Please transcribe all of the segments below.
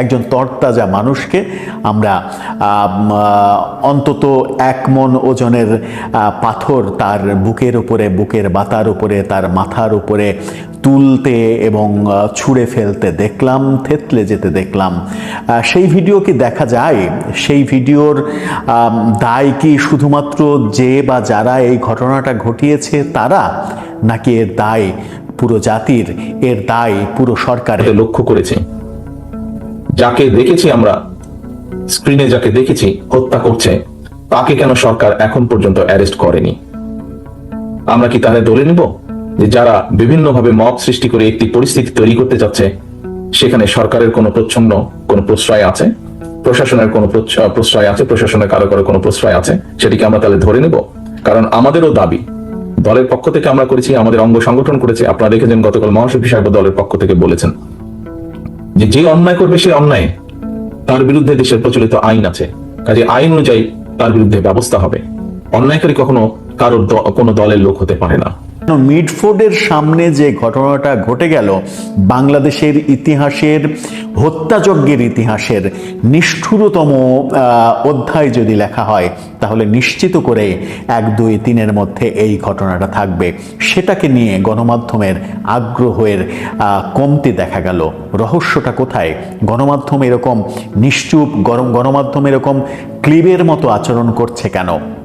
একজন তরতাজা মানুষকে আমরা অন্তত এক মন ওজনের পাথর তার বুকের উপরে, বুকের বাতার উপরে, তার মাথার উপরে তুলতে এবং ছুঁড়ে ফেলতে দেখলাম, থেতলে যেতে দেখলাম। সেই ভিডিও কি দেখা যায়? সেই ভিডিওর দায় কি শুধুমাত্র যে বা যারা এই ঘটনাটা ঘটিয়েছে তারা, নাকি এর দায় পুরো জাতির, এর দায় পুরো সরকারের? লক্ষ্য করেছি। যাকে দেখেছি আমরা স্ক্রিনে যাকে দেখেছি, হত্যা করছে, তাকে কেন সরকার এখন পর্যন্ত অ্যারেস্ট করেনি? আমরা কি তাহলে ধরে নিব যে যারা বিভিন্নভাবে মব সৃষ্টি করে একটি পরিস্থিতি তৈরি করতে যাচ্ছে, সেখানে সরকারের কোনো প্রচ্ছন্ন কোনো প্রশ্রয় আছে? প্রশাসনের কোনো প্রশ্রয় আছে? প্রশাসনের কারও কারও কোনো প্রশ্রয় আছে? সেটিকে আমরা তাহলে ধরে নেব? কারণ আমাদেরও দাবি, দলের পক্ষ থেকে আমরা করেছি, আমাদের অঙ্গ সংগঠন করেছে, আপনারা দেখেছেন গতকাল মহাসচিব সাহেব দলের পক্ষ থেকে বলেছেন। যে যে অন্যায় করবে সে অন্যায়। তার বিরুদ্ধে দেশের প্রচলিত আইন আছে। কাজে আইন অনুযায়ী তার বিরুদ্ধে ব্যবস্থা হবে। অন্যায়কারী কখনো কারোর কোনো দলের লোক হতে পারে না। মিডফোর্ডের সামনে যে ঘটনাটা ঘটে গেল, বাংলাদেশের ইতিহাসের, হত্যাযজ্ঞের ইতিহাসের নিষ্ঠুরতম অধ্যায় যদি লেখা হয়, তাহলে নিশ্চিত করে এক, দুই, তিনের মধ্যে এই ঘটনাটা থাকবে। সেটাকে নিয়ে গণমাধ্যমের আগ্রহের কমতি দেখা গেল। রহস্যটা কোথায়? গণমাধ্যম এরকম নিশ্চুপ, গরম, গণমাধ্যম এরকম ক্লিবের মতো আচরণ করছে কেন?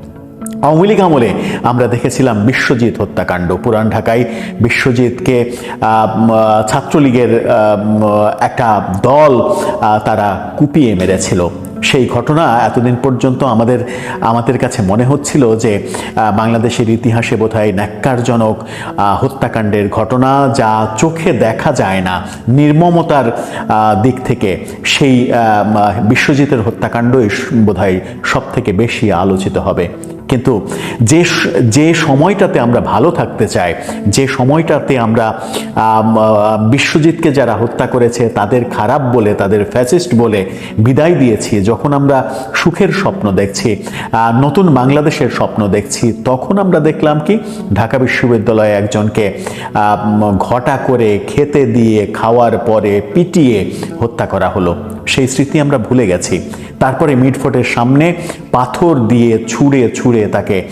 আওয়ামী লীগ আমলে আমরা দেখেছিলাম বিশ্বজিৎ হত্যাকাণ্ড। পুরান ঢাকায় বিশ্বজিৎকে ছাত্রলীগের একটা দল তারা কুপিয়ে মেরেছিল। সেই ঘটনা এতদিন পর্যন্ত আমাদের আমাদের কাছে মনে হচ্ছিল যে বাংলাদেশের ইতিহাসে বোধহয় ন্যাক্কারজনক হত্যাকাণ্ডের ঘটনা যা চোখে দেখা যায় না, নির্মমতার দিক থেকে সেই বিশ্বজিতের হত্যাকাণ্ডই বোধহয় সব থেকে বেশি আলোচিত হবে। কিন্তু যে যে সময়টাতে আমরা ভালো থাকতে চাই, যে সময়টাতে আমরা বিশ্বজিৎকে যারা হত্যা করেছে, তাদের খারাপ বলে, তাদের ফ্যাসিস্ট বলে বিদায় দিয়েছি, যখন আমরা সুখের স্বপ্ন দেখছি নতুন বাংলাদেশের স্বপ্ন দেখছি, তখন আমরা দেখলাম কি, ঢাকা বিশ্ববিদ্যালয়ে একজনকে ঘটা করে খেতে দিয়ে, খাওয়ার পরে পিটিয়ে হত্যা করা হলো। সেই স্মৃতি আমরা ভুলে গেছি। তারপরে মিটফোর্টের সামনে পাথর দিয়ে ছুঁড়ে ছুঁড়ে তাকে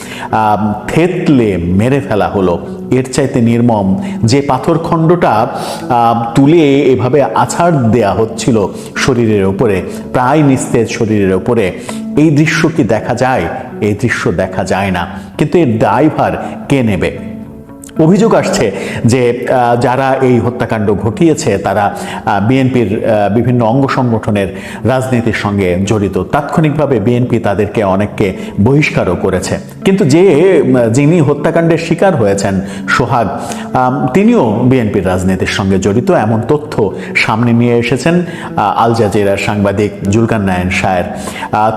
থেতলে মেরে ফেলা হলো। এর চাইতে নির্মম যে পাথরখণ্ডটা আম, তুলে এভাবে আছাড় দেয়া হচ্ছিল শরীরের উপরে প্রায় নিস্তেজ শরীরের উপরে এই দৃশ্য কি দেখা যায়? এই দৃশ্য দেখা যায় না। কিন্তু এর ড্রাইভার কে নেবে? অভিযোগ আসছে যে যারা এই হত্যাকাণ্ড ঘটিয়েছে তারা বিএনপির বিভিন্ন অঙ্গ সংগঠনের রাজনীতির সঙ্গে জড়িত। তাৎক্ষণিকভাবে বিএনপি তাদেরকে অনেককে বহিষ্কারও করেছে। কিন্তু যে যিনি হত্যাকাণ্ডের শিকার হয়েছেন, সোহাগ তিনিও বিএনপির রাজনীতির সঙ্গে জড়িত। এমন তথ্য সামনে নিয়ে এসেছেন আল জাজিরার সাংবাদিক জুলকান নায়ন শায়ের।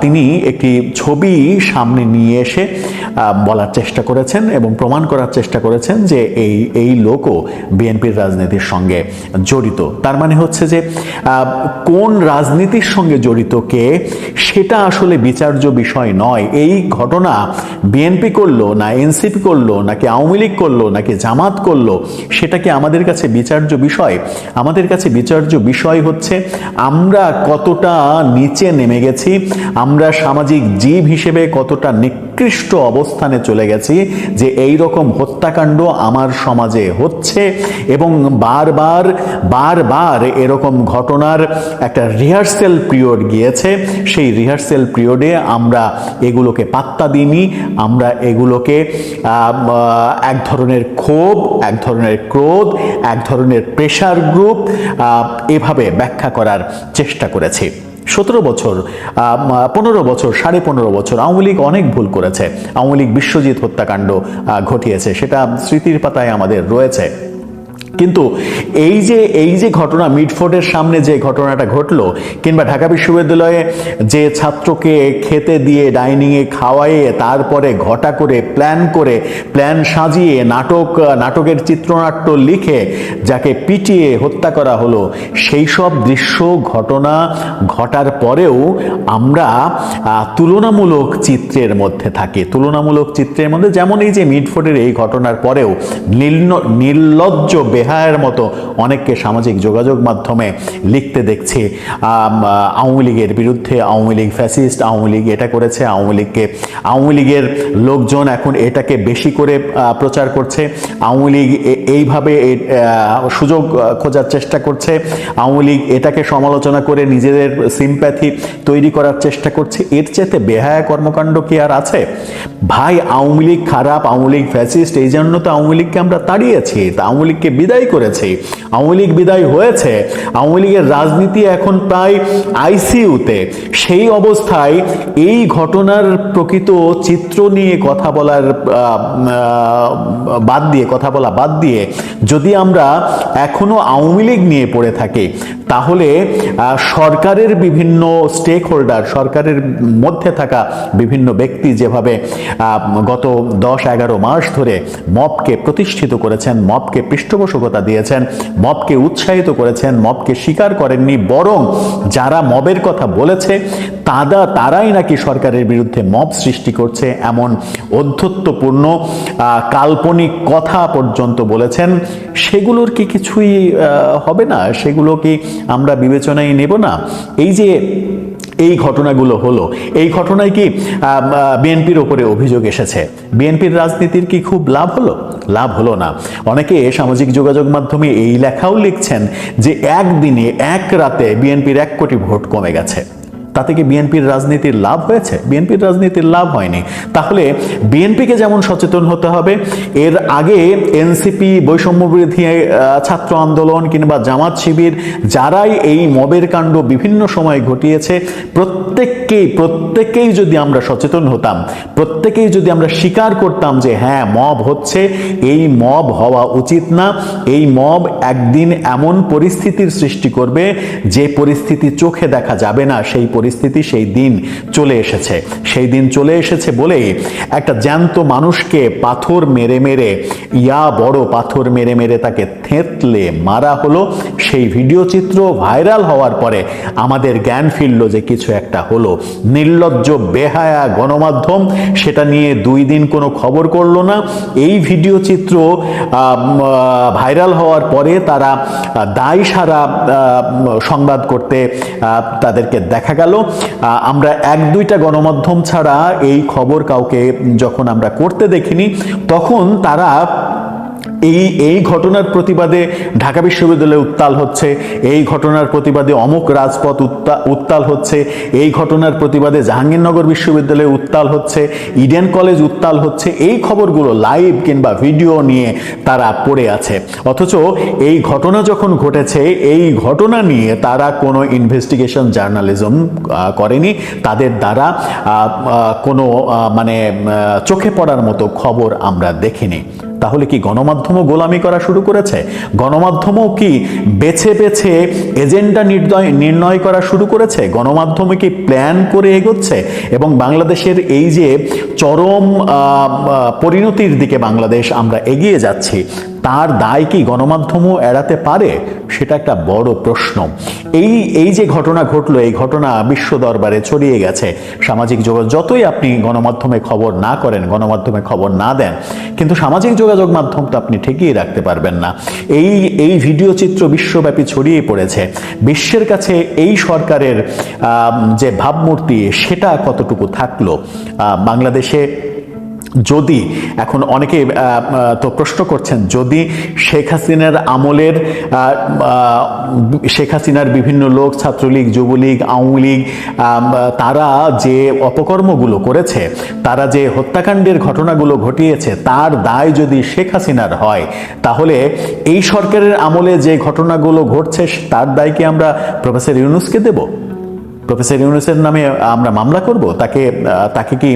তিনি একটি ছবি সামনে নিয়ে এসে বলার চেষ্টা করেছেন এবং প্রমাণ করার চেষ্টা করেছেন যে এই এই লোকও বিএনপির রাজনীতির সঙ্গে জড়িত। তার মানে হচ্ছে যে কোন রাজনীতির সঙ্গে জড়িত কে, সেটা আসলে বিচার্য বিষয় নয়। এই ঘটনা বিএনপি করল, না এনসিপি করল, নাকি আওয়ামী লীগ করল, নাকি জামাত করল, সেটা কি আমাদের কাছে বিচার্য বিষয়? আমাদের কাছে বিচার্য বিষয় হচ্ছে, আমরা কতটা নিচে নেমে গেছি, আমরা সামাজিক জীব হিসেবে কতটা নিকৃষ্ট অবস্থানে চলে গেছি যে এই রকম হত্যাকাণ্ড আমার সমাজে হচ্ছে এবং বারবার বারবার এরকম ঘটনার একটা রিহার্সেল পিরিয়ড গিয়েছে। সেই রিহার্সেল পিরিয়ডে আমরা এগুলোকে পাত্তা দিইনি। আমরা এগুলোকে এক ধরনের ক্ষোভ, এক ধরনের ক্রোধ, এক ধরনের প্রেশার গ্রুপ এভাবে ব্যাখ্যা করার চেষ্টা করেছি। সতেরো বছর পনেরো বছর, সাড়ে পনেরো বছর আওয়ামী লীগ অনেক ভুল করেছে। আওয়ামী লীগ বিশ্বজিৎ হত্যাকাণ্ড ঘটিয়েছে। সেটা স্মৃতির পাতায় আমাদের রয়েছে। কিন্তু এই যে এই যে ঘটনা, মিডফোর্ডের সামনে যে ঘটনাটা ঘটলো, কিংবা ঢাকা বিশ্ববিদ্যালয়ে যে ছাত্রকে খেতে দিয়ে ডাইনিংয়ে খাওয়াইয়ে তারপরে ঘটা করে, প্ল্যান করে, প্ল্যান সাজিয়ে নাটক, নাটকের চিত্রনাট্য লিখে যাকে পিটিয়ে হত্যা করা হলো, সেই সব দৃশ্য, ঘটনা ঘটার পরেও আমরা তুলনামূলক চিত্রের মধ্যে থাকি। তুলনামূলক চিত্রের মধ্যে যেমন এই যে মিডফোর্ডের এই ঘটনার পরেও নির্লজ্জ বেহায়া বেহায়ের মতো অনেককে সামাজিক যোগাযোগ মাধ্যমে লিখতে দেখছি। আওয়ামী লীগের বিরুদ্ধে আওয়ামী লীগ ফ্যাসিস্ট, আওয়ামী লীগ এটা করেছে, আওয়ামী লীগকে, আওয়ামী লীগের লোকজন এখন এটাকে বেশি করে প্রচার করছে। আওয়ামী লীগ এইভাবে সুযোগ খোঁজার চেষ্টা করছে। আওয়ামী লীগ এটাকে সমালোচনা করে নিজেদের সিম্প্যাথি তৈরি করার চেষ্টা করছে। এর চেতে বেহায়া কর্মকাণ্ড কি আর আছে? ভাই, আওয়ামী লীগ খারাপ, আওয়ামী লীগ ফ্যাসিস্ট, এই জন্য তো আওয়ামী লীগকে আমরা তাড়িয়েছি। তা আওয়ামী লীগকে বিদায় করেছি। আওয়ামী লীগ বিদায় হয়েছে। আওয়ামী লীগের রাজনীতি এখন প্রায় আইসিইউতে। সেই অবস্থায় এই ঘটনার প্রকৃত চিত্র নিয়ে কথা বলার বাদ দিয়ে, কথা বলা বাদ দিয়ে যদি আমরা এখনও আওয়ামী লীগ নিয়ে পড়ে থাকি তাহলে সরকারের বিভিন্ন স্টেক হোল্ডার সরকারের মধ্যে থাকা বিভিন্ন ব্যক্তি যেভাবে গত দশ এগারো মাস ধরে মপকে প্রতিষ্ঠিত করেছেন, মপকে পৃষ্ঠপোষকতা দিয়েছেন, মপকে উৎসাহিত করেছেন, মপকে স্বীকার করেননি, বরং যারা মবের কথা বলেছে তারা তারাই নাকি সরকারের বিরুদ্ধে মব সৃষ্টি করছে এমন অধ্যত্বপূর্ণ কাল্পনিক কথা পর্যন্ত বলেছেন। সেগুলোর কি কিছুই হবে না? সেগুলো কি আমরা বিবেচনায় নেব না। এই যে এই ঘটনাগুলো হলো, এই ঘটনায় কি বিএনপির ওপরে অভিযোগ এসেছে? বিএনপির রাজনীতির কি খুব লাভ হলো? লাভ হলো না। অনেকে সামাজিক যোগাযোগ মাধ্যমে এই লেখাও লিখছেন যে একদিনে এক রাতে বিএনপির এক কোটি ভোট কমে গেছে। তাতে কি বিএনপির রাজনীতির লাভ হয়েছে? বিএনপির রাজনীতির লাভ হয়নি। তাহলে বিএনপিকে যেমন সচেতন হতে হবে, এর আগে এনসিপি বৈষম্য বিরোধী ছাত্র আন্দোলন কিংবা জামাত শিবির যারাই এই মবের কাণ্ড বিভিন্ন সময় ঘটিয়েছে, প্রত্যেককেই, প্রত্যেকেই যদি আমরা সচেতন হতাম, প্রত্যেকেই যদি আমরা স্বীকার করতাম যে হ্যাঁ মব হচ্ছে, এই মব হওয়া উচিত না, এই মব একদিন এমন পরিস্থিতির সৃষ্টি করবে যে পরিস্থিতি চোখে দেখা যাবে না, সেই পরিস্থিতি সেই দিন চলে এসেছে। সেই দিন চলে এসেছে বলেই একটা জ্যান্ত মানুষকে পাথর মেরে মেরে, ইয়া বড় পাথর মেরে মেরে তাকে থেঁতলে মারা হলো। সেই ভিডিও চিত্র ভাইরাল হওয়ার পরে আমাদের জ্ঞান ফিরল যে কিছু একটা হলো। নির্লজ্জ, বেহায়া গণমাধ্যম সেটা নিয়ে দুই দিন কোনো খবর করল না। এই ভিডিও চিত্র ভাইরাল হওয়ার পরে তারা দায় সারা সংবাদ করতে তাদেরকে দেখা গেল। আহ, আমরা এক দুইটা গণমাধ্যম ছাড়া এই খবর কাউকে যখন আমরা করতে দেখিনি তখন তারা এই এই ঘটনার প্রতিবাদে ঢাকা বিশ্ববিদ্যালয়ে উত্তাল হচ্ছে, এই ঘটনার প্রতিবাদে অমুক রাজপথ উত্তা- উত্তাল হচ্ছে, এই ঘটনার প্রতিবাদে জাহাঙ্গীরনগর বিশ্ববিদ্যালয়ে উত্তাল হচ্ছে, ইডেন কলেজ উত্তাল হচ্ছে, এই খবরগুলো লাইভ কিংবা ভিডিও নিয়ে তারা পড়ে আছে। অথচ এই ঘটনা যখন ঘটেছে, এই ঘটনা নিয়ে তারা কোনো ইনভেস্টিগেশন জার্নালিজম করেনি। তাদের দ্বারা কোনো মানে চোখে পড়ার মতো খবর আমরা দেখিনি। তাহলে কি গণমাধ্যমও গোলামি করা শুরু করেছে? গণমাধ্যমও কি বেছে বেছে এজেন্ডা নির্ণয় নির্ণয় করা শুরু করেছে? গণমাধ্যমে কি প্ল্যান করে এগোচ্ছে? এবং বাংলাদেশের এই যে চরম পরিণতির দিকে বাংলাদেশ আমরা এগিয়ে যাচ্ছি তার দায় কি গণমাধ্যমও এড়াতে পারে? সেটা একটা বড় প্রশ্ন। এই এই যে ঘটনা ঘটলো, এই ঘটনা বিশ্ব দরবারে ছড়িয়ে গেছে। সামাজিক যোগাযোগ, যতই আপনি গণমাধ্যমে খবর না করেন, গণমাধ্যমে খবর না দেন, কিন্তু সামাজিক যোগাযোগ মাধ্যম তো আপনি ঠেকিয়ে রাখতে পারবেন না। এই এই ভিডিও চিত্র বিশ্বব্যাপী ছড়িয়ে পড়েছে। বিশ্বের কাছে এই সরকারের যে ভাবমূর্তি, সেটা কতটুকু থাকল? বাংলাদেশে যদি, এখন অনেকে তো প্রশ্ন করছেন, যদি শেখ হাসিনার আমলের শেখ হাসিনার বিভিন্ন লোক, ছাত্রলীগ, যুবলীগ, আওয়ামী লীগ তারা যে অপকর্মগুলো করেছে, তারা যে হত্যাকাণ্ডের ঘটনাগুলো ঘটিয়েছে, তার দায় যদি শেখ হাসিনার হয়, তাহলে এই সরকারের আমলে যে ঘটনাগুলো ঘটছে, তার দায় কি আমরা প্রফেসর ইউনুসকে দেবো? প্রফেসর ইউনুসের নামে আমরা মামলা করব? তাকে তাকে কি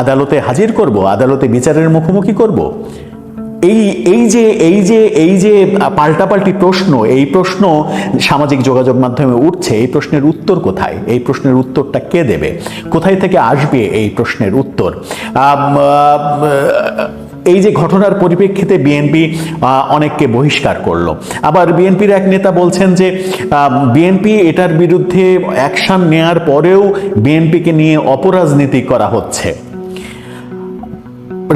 আদালতে হাজির করব? আদালতে বিচারের মুখোমুখি করব? এই এই যে এই যে এই যে পাল্টাপাল্টি প্রশ্ন, এই প্রশ্ন সামাজিক যোগাযোগ মাধ্যমে উঠছে, এই প্রশ্নের উত্তর কোথায়? এই প্রশ্নের উত্তরটা কে দেবে? কোথায় থেকে আসবে এই প্রশ্নের উত্তর? এই যে ঘটনার পরিপ্রেক্ষিতে বিএনপি অনেককে বহিষ্কার করল। আবার বিএনপির এক নেতা বলছেন যে বিএনপি এটার বিরুদ্ধে অ্যাকশন নেয়ার পরেও বিএনপিকে নিয়ে অপরাজনীতি করা হচ্ছে।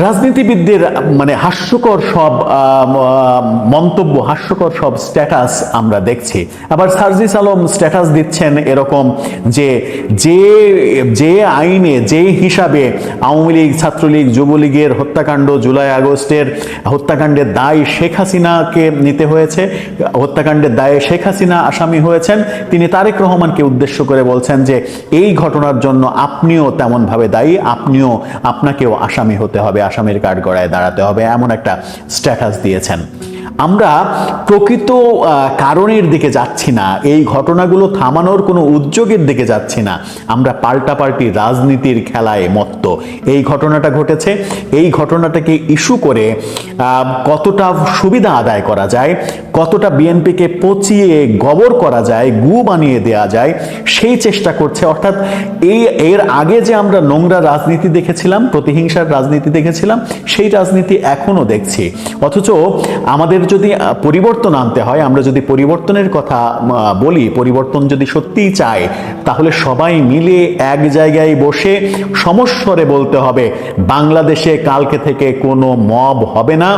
রাজনীতিবিদদের মানে হাস্যকর সব মন্তব্য, হাস্যকর সব স্ট্যাটাস আমরা দেখছি। আবার সার্জিস আলম স্ট্যাটাস দিচ্ছেন এরকম যে যে যে আইনে, যে হিসাবে আওয়ামী লীগ, ছাত্রলীগ, যুবলীগের হত্যাকাণ্ড জুলাই আগস্টের হত্যাকাণ্ডের দায় শেখ হাসিনাকে নিতে হয়েছে। হত্যাকাণ্ডের দায়ে শেখ হাসিনা আসামি হয়েছেন। তিনি তারেক রহমানকে উদ্দেশ্য করে বলছেন যে, এই ঘটনার জন্য আপনিও তেমনভাবে দায়ী, আপনিও আপনাকেও আসামি হতে হবে। আসামির কাঠগড়ায় দাঁড়াতে হবে এমন একটা স্ট্যাটাস দিয়েছেন। আমরা প্রকৃত কারণের দিকে যাচ্ছি না, এই ঘটনাগুলো থামানোর কোনো উদ্যোগের দিকে যাচ্ছি না, আমরা পাল্টাপাল্টি রাজনীতির খেলায় মত্ত। এই ঘটনাটা ঘটেছে, এই ঘটনাটাকে ইস্যু করে কতটা সুবিধা আদায় করা যায়, কতটা বিএনপিকে পচিয়ে গবর করা যায়, গু বানিয়ে দেওয়া যায়, সেই চেষ্টা করছে। অর্থাৎ এই, এর আগে যে আমরা নোংরা রাজনীতি দেখেছিলাম, প্রতিহিংসার রাজনীতি দেখেছিলাম, সেই রাজনীতি এখনও দেখছি। অথচ আমাদের যদি পরিবর্তন আনতে হয়, আমরা যদি পরিবর্তনের কথা বলি, পরিবর্তন যদি সত্যিই চাই, তাহলে সবাই মিলে এক জায়গায় বসে সমস্বরে বলতে হবে, বাংলাদেশে কালকে থেকে কোনো মব হবে না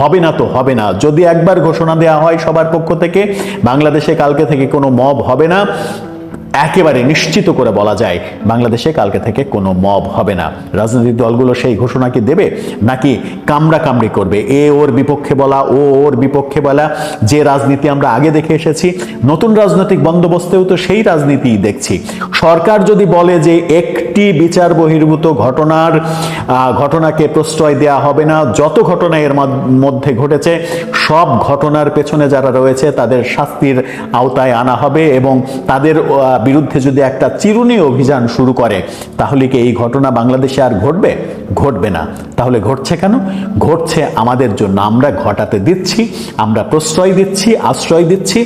হবে না তো হবে না। যদি একবার ঘোষণা দেওয়া হয় সবার পক্ষ থেকে, বাংলাদেশে কালকে থেকে কোনো মব হবে না একেবারে নিশ্চিত করে বলা যায়, বাংলাদেশে কালকে থেকে কোনো মব হবে না। রাজনৈতিক দলগুলো সেই ঘোষণা কি দেবে, নাকি কামড়া কামড়ি করবে? এ ওর বিপক্ষে বলা, ও ওর বিপক্ষে বলা, যে রাজনীতি আমরা আগে দেখে এসেছি, নতুন রাজনৈতিক বন্দোবস্তেও তো সেই রাজনীতিই দেখছি। সরকার যদি বলে যে একটি বিচার বহির্ভূত ঘটনার ঘটনাকে প্রশ্রয় দেওয়া হবে না, যত ঘটনা এর মধ্যে ঘটেছে, সব ঘটনার পেছনে যারা রয়েছে, তাদের শাস্তির আওতায় আনা হবে এবং তাদের বিরুদ্ধে যদি একটা চিরুনি অভিযান শুরু করে, তাহলে কি এই ঘটনা বাংলাদেশে আর ঘটবে? ঘটবে না। তাহলে ঘটছে কেন? ঘটছে আমাদের জন্য। আমরা ঘটাতে দিচ্ছি, আমরা প্রশ্রয় দিচ্ছি, আশ্রয় দিচ্ছি।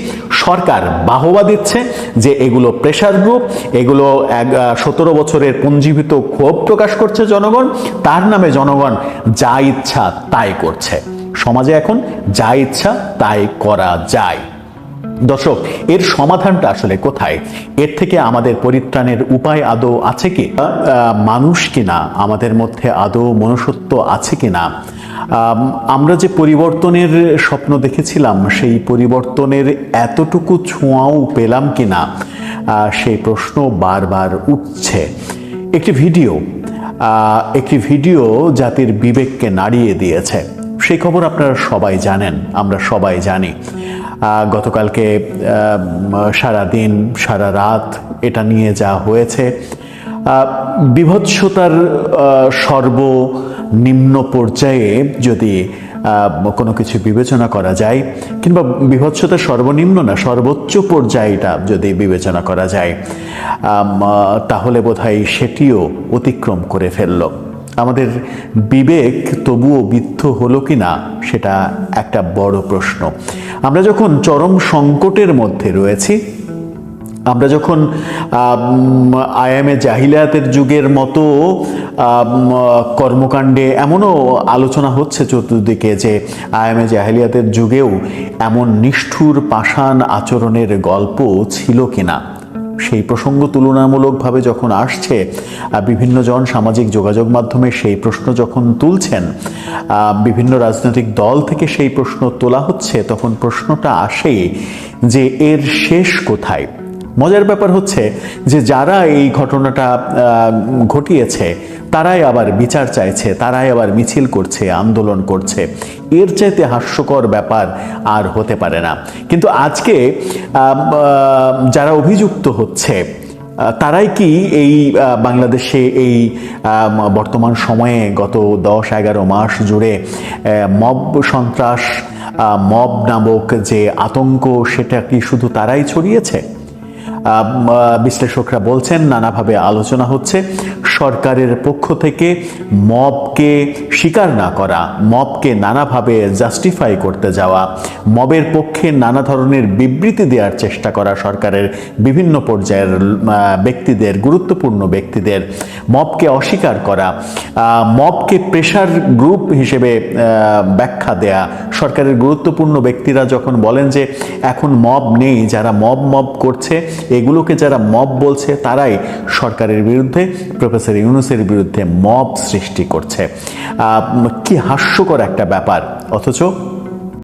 সরকার বাহবা দিচ্ছে যে এগুলো প্রেশার গ্রুপ এগুলো এক সতেরো বছরের পুঞ্জীভূত ক্ষোভ প্রকাশ করছে জনগণ। তার নামে জনগণ যা ইচ্ছা তাই করছে। সমাজে এখন যা ইচ্ছা তাই করা যায়। দর্শক এর সমাধানটা আসলে কোথায়? এর থেকে আমাদের পরিত্রাণের উপায় আদৌ আছে কি? মানুষ কিনা? আমাদের মধ্যে আদৌ মনুষ্যত্ব আছে কিনা? আম, আমরা যে পরিবর্তনের স্বপ্ন দেখেছিলাম সেই পরিবর্তনের এতটুকু ছোঁয়াও পেলাম কিনা? সেই প্রশ্ন বারবার উঠছে। একটি ভিডিও একটি ভিডিও জাতির বিবেককে নাড়িয়ে দিয়েছে। সেই খবর আপনারা সবাই জানেন আমরা সবাই জানি। গতকালকে সারা দিন সারা রাত এটা নিয়ে যা হয়েছে। বিভৎসতার সর্বনিম্ন পর্যায়ে যদি কোনো কিছু বিবেচনা করা যায়, কিংবা বিভৎসতার সর্বনিম্ন না, সর্বোচ্চ পর্যায়টা যদি বিবেচনা করা যায় তাহলে বোধহয় সেটিও অতিক্রম করে ফেলল। আমাদের বিবেক তবুও বিদ্ধ হলো কি না সেটা একটা বড় প্রশ্ন। আমরা যখন চরম সংকটের মধ্যে রয়েছি, আমরা যখন আয়ামে জাহিলিয়াতের যুগের মতো কর্মকাণ্ডে এমনও আলোচনা হচ্ছে চতুর্দিকে যে আয়ামে জাহিলিয়াতের যুগেও এমন নিষ্ঠুর পাষাণ আচরণের গল্প ছিল কিনা। সেই প্রসঙ্গ তুলনামূলকভাবে যখন আসছে বিভিন্ন জন সামাজিক যোগাযোগ মাধ্যমে সেই প্রশ্ন যখন তুলছেন বিভিন্ন রাজনৈতিক দল থেকে সেই প্রশ্ন তোলা হচ্ছে, তখন প্রশ্নটা আসে যে এর শেষ কোথায়? মজার ব্যাপার হচ্ছে যে যারা এই ঘটনাটা ঘটিয়েছে, তারাই আবার বিচার চাইছে, তারাই আবার মিছিল করছে, আন্দোলন করছে। এর চাইতে হাস্যকর ব্যাপার আর হতে পারে না। কিন্তু আজকে যারা অভিযুক্ত হচ্ছে তারাই কি এই বাংলাদেশে এই বর্তমান সময়ে গত দশ, এগারো মাস জুড়ে মব সন্ত্রাস মব নামক যে আতঙ্ক, সেটা কি শুধু তারাই ছড়িয়েছে? বিশ্লেষকরা বলছেন নানাভাবে আলোচনা হচ্ছে। সরকারের পক্ষ থেকে মবকে স্বীকার না করা, মবকে নানাভাবে জাস্টিফাই করতে যাওয়া, মবের পক্ষে নানা ধরনের বিবৃতি দেওয়ার চেষ্টা করা সরকারের বিভিন্ন পর্যায়ের ব্যক্তিদের, গুরুত্বপূর্ণ ব্যক্তিদের, মবকে অস্বীকার করা মবকে প্রেশার গ্রুপ হিসেবে ব্যাখ্যা দেয়া, সরকারের গুরুত্বপূর্ণ ব্যক্তিরা যখন বলেন যে এখন মব নেই, যারা মব মব করছে, এগুলোকে যারা মব বলছে, তারাই সরকারের বিরুদ্ধে প্রফেসর প্রফেসর ইউনুসের বিরুদ্ধে মব সৃষ্টি করছে। কি হাস্যকর একটা ব্যাপার। অথচ